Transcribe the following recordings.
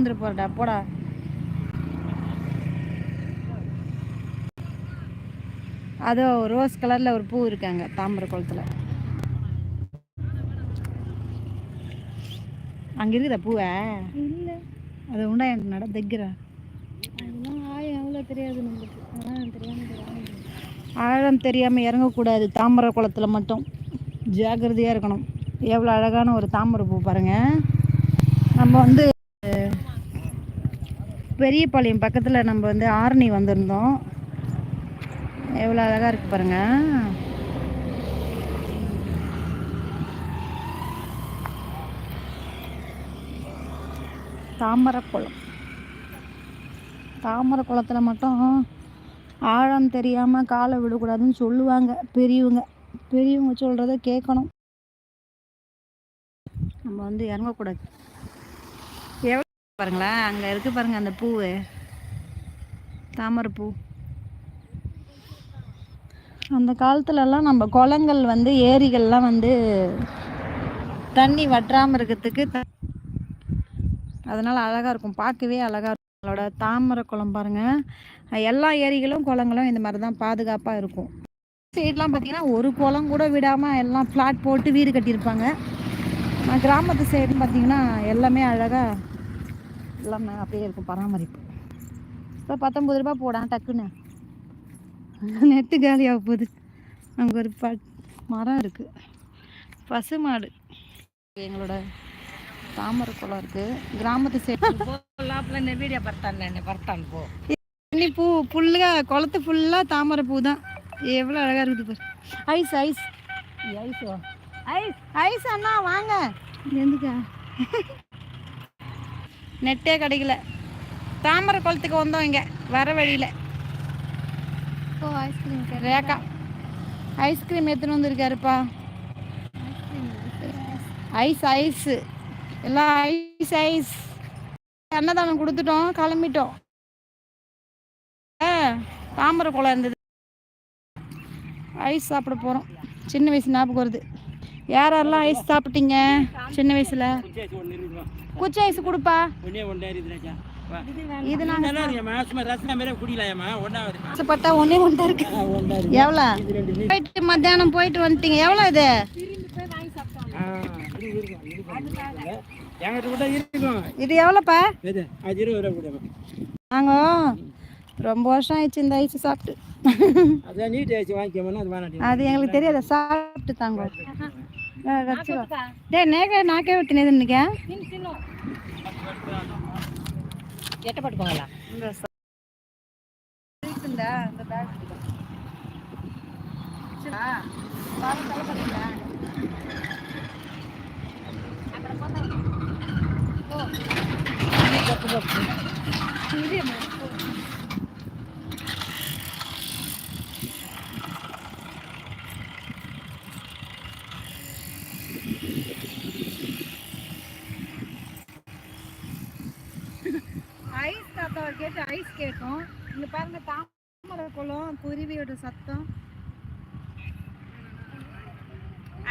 ஊந்துரு போறடா போடா. அதோ ரோஸ் கலர்ல ஒரு பூ இருக்காங்க தாமரை குளத்துல அங்க இருக்குதா பூவை? இல்லை. அது உண்டா எனக்கு நட தைக்கிற. அதெல்லாம் ஆயம் எவ்வளோ தெரியாது நம்மளுக்கு தெரியாமல் ஆழம் தெரியாம இறங்கக்கூடாது தாமரை குளத்துல மட்டும். ஜாக்கிரதையா இருக்கணும். எவ்வளோ அழகான ஒரு தாமரை பூ பாருங்க. நம்ம வந்து பெரியபாளையம் பக்கத்தில் நம்ம வந்து ஆரணி வந்திருந்தோம். எவ்வளோ அழகாக இருக்கு பாருங்க. தாமரக்குளம். தாமரை மட்டும் ஆழம் தெரியாமல் காலை விடக்கூடாதுன்னு சொல்லுவாங்க. பெரியவங்க. பெரியவங்க சொல்கிறத கேட்கணும். நம்ம வந்து இறங்கக்கூடாது. பாருங்களேன் அங்கே இருக்கு பாருங்க அந்த பூவு. தாமரை பூ அந்த காலத்துலலாம் நம்ம குளங்கள் வந்து ஏரிகள்லாம் வந்து தண்ணி வற்றாமல் இருக்கிறதுக்கு த அதனால் அழகாக இருக்கும். பார்க்கவே அழகாக இருக்கும். நம்மளோட தாமரை குளம் பாருங்கள் எல்லா ஏரிகளும் குளங்களும் இந்த மாதிரி தான் பாதுகாப்பாக இருக்கும். சைட்லாம் பார்த்தீங்கன்னா ஒரு குளம் கூட விடாமல் எல்லாம் ஃப்ளாட் போட்டு வீடு கட்டியிருப்பாங்க. கிராமத்து சைடுன்னு பார்த்தீங்கன்னா எல்லாமே அழகாக எல்லாமே அப்படியே இருக்கும் பராமரிப்பு. இப்போ பத்தொம்பது ரூபா போடா டக்குன்னு. நெட்டு காலியாக போகுது. அங்கே ஒரு ப மரம் இருக்குது பசு மாடு. எங்களோட தாமரை குளம் இருக்குது கிராமத்து சைடு வீடியோ பர்த்தான் பர்த்தான் போ. தண்ணி பூ ஃபுல்லாக குளத்து ஃபுல்லாக தாமரை பூ தான். எவ்வளோ அழகாக இருக்குது பாரு. Ice ice. Iso ice ice அண்ணா வாங்க. எந்துக்கா நெட்டே கிடைக்கல. தாமரை குளத்துக்கு வந்தோம் இங்கே வர வழியில். ஓ ஐஸ்கிரீம் ரேக்கா ஐஸ்கிரீம் எடுத்துன்னு வந்திருக்காருப்பா. Ice ice. எல்லாம் ஐஸ் ஐஸ். அன்னதானம் கொடுத்துட்டோம் கிளம்பிட்டோம். தாமரை குளம் இருந்தது. ஐஸ் சாப்பிட போகிறோம் சின்ன வயசு ஞாபகம் வருது. யார் யாரெல்லாம் ஐஸ் சாப்பிட்டீங்க சின்ன வயசில்? குச்சி ஐஸ் கொடுப்பா. ஒன்னே இது மேலே குடிக்கலாமா ஒன்றா இருக்கு. எவ்வளோ? போயிட்டு மத்தியானம் போயிட்டு வந்துட்டீங்க. எவ்வளோ இது? இது எவ்வளோப்பா? நாங்கள் ரொம்ப வருஷம் ஆயிடுச்சு இந்த ஐஸ் சாப்பிட்டு. அது எங்களுக்கு தெரியாது சாப்பிட்டு தாங்க. ஆ, வச்சுக்கோ டேய் நேக்க நாக்கே விட்டுனேது இன்னைக்கு எட்டப்பட்டு போங்களா இந்த ச- இருக்குண்டா, இந்த bag இருக்கு. சரிடா? பாரு, தலை பார்த்தீங்களா? இது ஐஸ் ஐஸ் கேட்கும் இங்க பாருங்க தாமரை குளம் குருவியோட சத்தம்.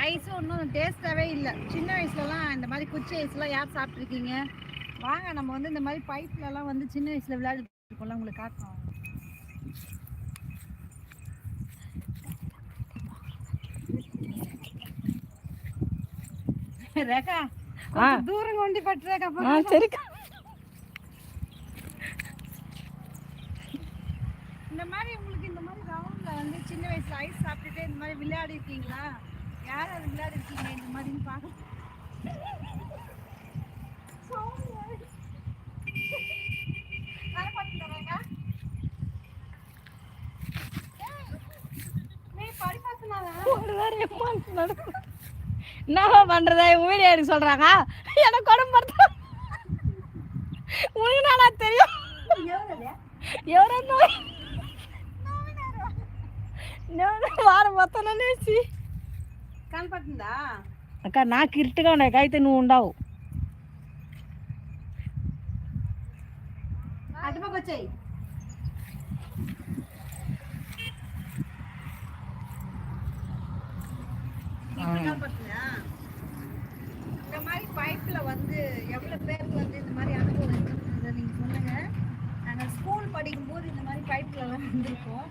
ஐஸும் ஒன்றும் டேஸ்டாகவே இல்லை. சின்ன வயசுலலாம் இந்த மாதிரி குச்சி ஐஸ்லாம் யார் சாப்பிட்ருக்கீங்க? வாங்க நம்ம வந்து இந்த மாதிரி பைப்லலாம் வந்து சின்ன வயசில் விளையாடிட்டு இருக்கோம்ல உங்களுக்கு காட்டுறோம் ரேகா தூரம் கொண்டு பட்டு ரேகா சரிக்கா இந்த மாதிரி உங்களுக்கு இந்த மாதிரி ரவுண்டில் வந்து சின்ன வயசில் ஐஸ் சாப்பிட்டுட்டு இந்த மாதிரி விளையாடி இருக்கீங்களா யார் அது விளையாடி இருக்கீங்க இந்த மாதிரின்னு பார்க்கலாம் என்னவா பண்றதா? உங்க வீடியோ எடுக்க சொல்றாங்க. எனக்கு உடம்பு உனக்கு நானா தெரியும். எவ்வளோ వారం మొత్తం అనేసి కనపడుతుందా అక్క నాకు ఇరుటుగా ఉన్నాయి అయితే నువ్వు ఉండవు అటుపక్క இந்த மாதிரி பைப்ல வந்து எவ்வளவு பேருக்கு வந்து இந்த மாதிரி அனுபவம் நீங்க சொல்லுங்க. நாங்கள் ஸ்கூல் படிக்கும்போது இந்த மாதிரி பைப்ல எல்லாம் வந்திருக்கோம்.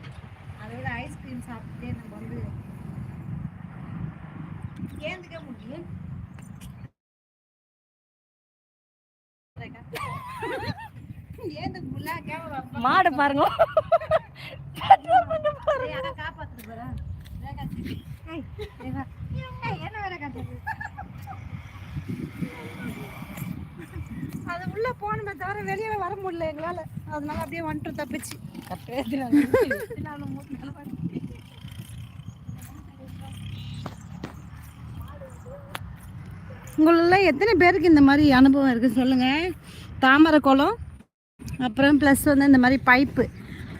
அதோட ஐஸ்கிரீம் சாப்பிட்டுட்டே நம்ம வந்து ஏந்துக்க முடியும். மாடு பாருங்க. காப்பாத்துட்டு போறேன் என்ன வேற காட்டுது? அது உள்ள போனமே தவிர வெளியே வர முடியல எங்களால. அதனால அப்படியே வந்துட்டு தப்பிச்சு. உங்களெல்லாம் எத்தனை பேருக்கு இந்த மாதிரி அனுபவம் இருக்குது சொல்லுங்கள் தாமரை குளம் அப்புறம் ப்ளஸ் வந்து இந்த மாதிரி பைப்பு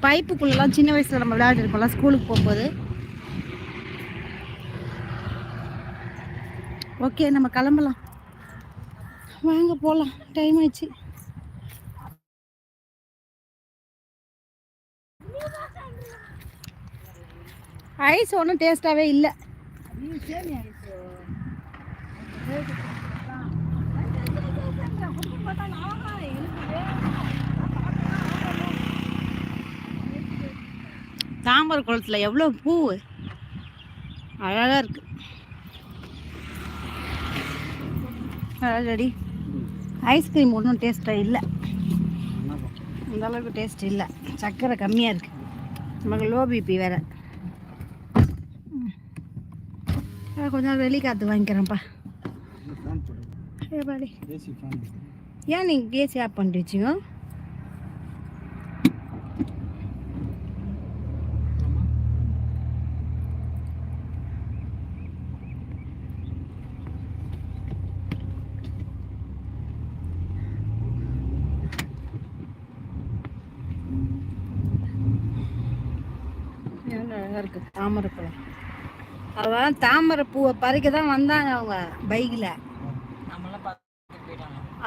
பைப்புக்குள்ளெல்லாம் சின்ன வயசில் நம்ம விளையாடி இருக்கோம்ல ஸ்கூலுக்கு போகும்போது. ஓகே நம்ம கிளம்பலாம். வாங்க போகலாம் டைம் ஆயிடுச்சு. ஐஸ் ஒன்றும் டேஸ்ட்டாகவே இல்லை. தாமரை குளத்தில் எவ்வளோ பூ? அழகாக இருக்குது ரெடி ஐஸ்கிரீம் ஒன்றும் டேஸ்ட்டாக இல்லை. அந்த அளவுக்கு டேஸ்ட் இல்லை. சர்க்கரை கம்மியாக இருக்கு. நமக்கு லோ பிபி வேற. ம். ஆ, கொஞ்ச நாள் வெளி காற்று வாங்கிக்கிறேன்ப்பா ஏன் நீங்கள் ஏசி ஆஃப் பண்ணிட்டு வச்சிங்க எவ்வளோ அழகாக இருக்குது தாமரை பழம் அவன் தாமரை பூவை பறிக்க தான் வந்தாங்க அவங்க பைக்கில்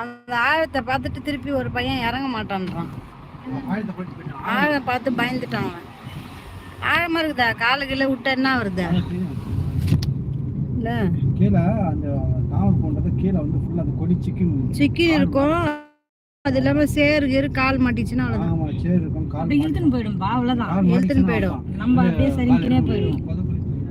அந்த ஆழத்தை பார்த்துட்டு திருப்பி ஒரு பையன் இறங்க மாட்டான்றான். ஆழம் பார்த்து பயந்துட்டான் அவன். ஆழமா இருக்குதா? காலு கீழே விட்டா என்ன வருது இல்ல. கீழே அந்த தாமரை போன்றது கீழே வந்து ஃபுல்லாக அந்த கொடி சிக்கன் சிக்கி இருக்கும். அது இல்லாம சேரு கீரு கால் மாட்டிச்சுன்னா அவ்வளவுதான். சேர் இருக்கும் கால் அப்படியே இழுத்துன்னு போயிடும்பா போயிடும். நம்ம அப்படியே சரிக்கினே போயிடும்.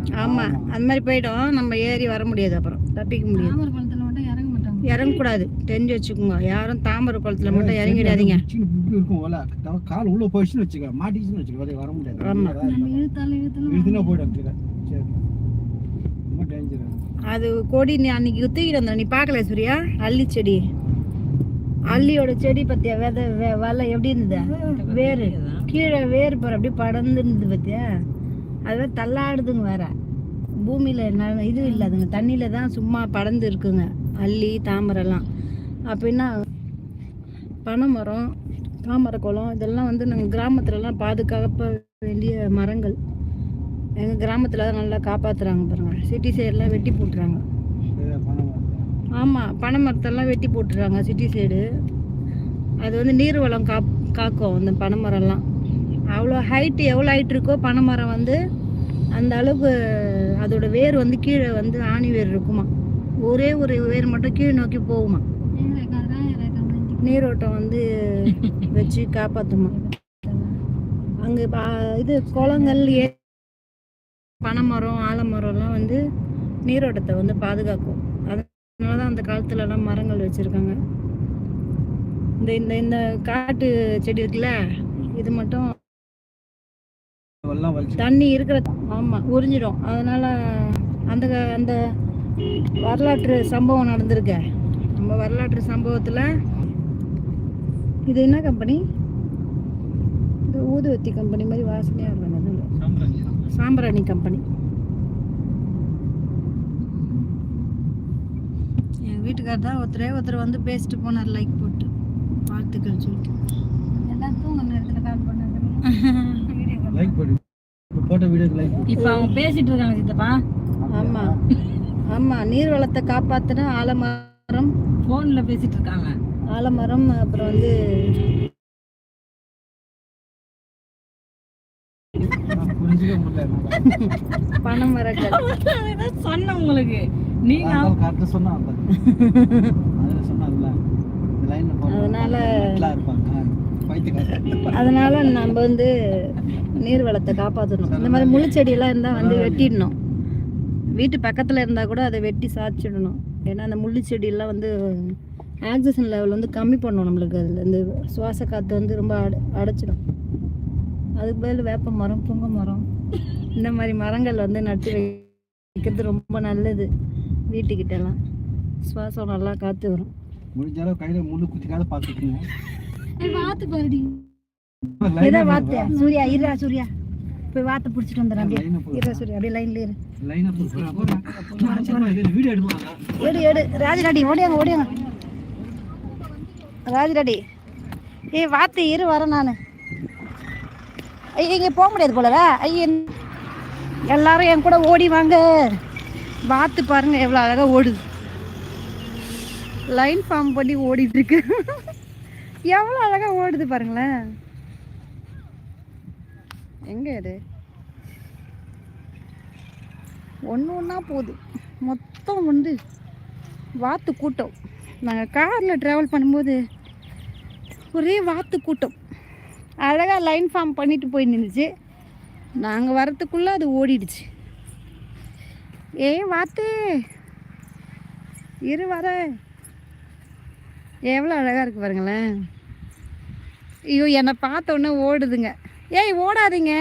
ஆமா அந்த மாதிரி போயிடும். நம்ம ஏறி வர முடியாது அப்புறம். தப்பிக்க முடியாது. தாமரை குளத்துல மட்டும் இறங்க மாட்டாங்க இறங்கக்கூடாது. தெரிஞ்சு வச்சுக்கோங்க. யாரும் தாமரை குளத்துல மட்டும் இறங்கிடாதீங்க. சின்ன இப்படி இருக்கும் ஓல தவ- கால் உள்ள போயிடுச்சுன்னு வச்சுக்க. மாட்டிச்சுன்னு வச்சுக்க. வெளிய வர முடியாது. ஆமா. நம்ம இழுத்தாலும் இழுத்தாலும் இதுனா போயிடும் கீழே. சரி. ரொம்ப டேஞ்சர் அது கொடி நீ அன்னைக்கு தூக்கிட்டு வந்த நீ பார்க்கல சூர்யா? அல்லி செடி. அல்லியோட செடி பத்தியா? விதை வெ- வலை எப்படி இருந்தது? வேறு. கீழே வேர் பாரு அப்படியே படர்ந்து இருந்தது பத்தியா? அதுவே தள்ளாடுதுங்க வேற. பூமியில இது இல்லை அதுங்க தண்ணியில தான் சும்மா படர்ந்து இருக்குங்க அல்லி தாமரைலாம். அப்படின்னா பனை மரம் தாமரை குளம் இதெல்லாம் வந்து நாங்கள் கிராமத்துலலாம் பாதுகாக்க வேண்டிய மரங்கள். எங்கள் கிராமத்தில் தான் நல்லா காப்பாற்றுறாங்க பாருங்க. சிட்டி சைடெலாம் வெட்டி போட்டுறாங்க. ஆமாம் பனை மரத்தெல்லாம் வெட்டி போட்டுறாங்க சிட்டி சைடு அது வந்து நீர் வளம் காப் காக்கும் அந்த பனை மரம்லாம் அவ்வளோ ஹைட்டு எவ்வளோ ஹைட் இருக்கோ பனை மரம் வந்து அந்த அளவுக்கு அதோட வேர் வந்து கீழே வந்து ஆணி வேர் இருக்குமா. ஒரே ஒரு வேர் மட்டும் கீழ் நோக்கி போகுமா. நீரோட்டம் வந்து வச்சு காப்பாற்றுமா அங்கே இது குளங்கள் ஏ பனைமரம் ஆலமரம்லாம் வந்து நீரோட்டத்தை வந்து பாதுகாக்கும். அதனால தான் அந்த காலத்துலலாம் மரங்கள் வச்சுருக்காங்க. இந்த இந்த இந்த காட்டு செடி இருக்குல்ல இது மட்டும் எல்லாம் தண்ணி இருக்கிற ஆமாம் உறிஞ்சிடும். அதனால அந்த அந்த வரலாற்று சம்பவம் நடந்திருக்க. நம்ம வரலாற்று சம்பவத்தில் இது என்ன கம்பெனி இது ஊதுவத்தி கம்பெனி மாதிரி வாசனையாக இருக்கும் அது சாம்பிராணி கம்பெனி என் வீட்டுக்கார் தான் ஒருத்தரே ஒருத்தர் வந்து பேசிட்டு போனார் லைக் போட்டு. வாழ்த்துக்கள் சொல்லிட்டு. எல்லாம் தூங்கின நேரத்துல கால் பண்ணாங்க. லைக் போடு. இப்போ போட்ட வீடியோக்கு லைக் போடு. இப்ப அவங்க பேசிட்டு இருக்காங்க சித்தப்பா. ஆமா. ஆமா நீர் வளத்தை காப்பாத்தினா ஆலமரம். போன்ல பேசிட்டு இருக்காங்க. ஆலமரம் அப்புறம் வந்து புரிஞ்சுக்க முடியல. பனை மரங்கள் அதான் சொன்னேன் உங்களுக்கு. நீங்க கரெக்டாக சொன்னா அதில் சொன்னாங்கல்ல இந்த லைனில் அதனால- இருப்பாங்க நம்ம வந்து நீர் வளத்தை காப்பாற்றணும் இந்த மாதிரி முள்ளுச்செடியெல்லாம் இருந்தால் வந்து வெட்டிடணும். வீட்டு பக்கத்தில் இருந்தால் கூட அதை வெட்டி சாய்ச்சிடணும். ஏன்னா அந்த முள்ளு செடியெல்லாம் வந்து ஆக்சிஜன் லெவல் வந்து கம்மி பண்ணும் நம்மளுக்கு. அதில் இந்த சுவாச காற்று வந்து ரொம்ப அட அடைச்சிடும். அதுக்கு பதில் வேப்ப மரம் புங்க மரம். இந்த மாதிரி மரங்கள் வந்து நட்டு வைக்கிறது ரொம்ப நல்லது. வீட்டுக்கிட்டலாம். சுவாசம் நல்லா காற்று வரும். முடிஞ்ச அளவு கையில முள்ளு குத்திக்காத பாத்துக்கோங்க வாத்து பாருடி. இதை வாத்து. சூர்யா இருடா சூர்யா. போய் வாத்தை பிடிச்சிட்டு வந்துடுறேன் அப்படியே. இருடா சூர்யா அப்படியே லைன்ல இரு. லைனா வீடியோ எடுப்பாங்க எடு எடு. ராஜராடி ஓடியாங்க ஓடியாங்க. ராஜராடி ஏய் வாத்து இரு வரேன் நான். இங்கே போக முடியாது போலவே. ஐயோ எல்லாரும் என் கூட ஓடி வாங்க. வாத்து பாருங்க எவ்வளோ அழகாக ஓடுது. லைன் ஃபார்ம் பண்ணி ஓடிட்டு இருக்கு. எவ்வளோ அழகாக ஓடுது பாருங்களேன். எங்கே இது? ஒன்று ஒன்றா போகுது. மொத்தம் வந்து வாத்து கூட்டம். நாங்கள் காரில் ட்ராவல் பண்ணும்போது ஒரே வாத்து கூட்டம். அழகாக லைன் ஃபார்ம் பண்ணிட்டு போய் நின்றுச்சு நாங்கள் வரத்துக்குள்ளே அது ஓடிடுச்சு. ஏ வாத்து. இரு வர. எவ்வளோ அழகாக இருக்கு பாருங்களேன். ஐயோ என்னை பார்த்த உடனே ஓடுதுங்க. ஏய் ஓடாதீங்க.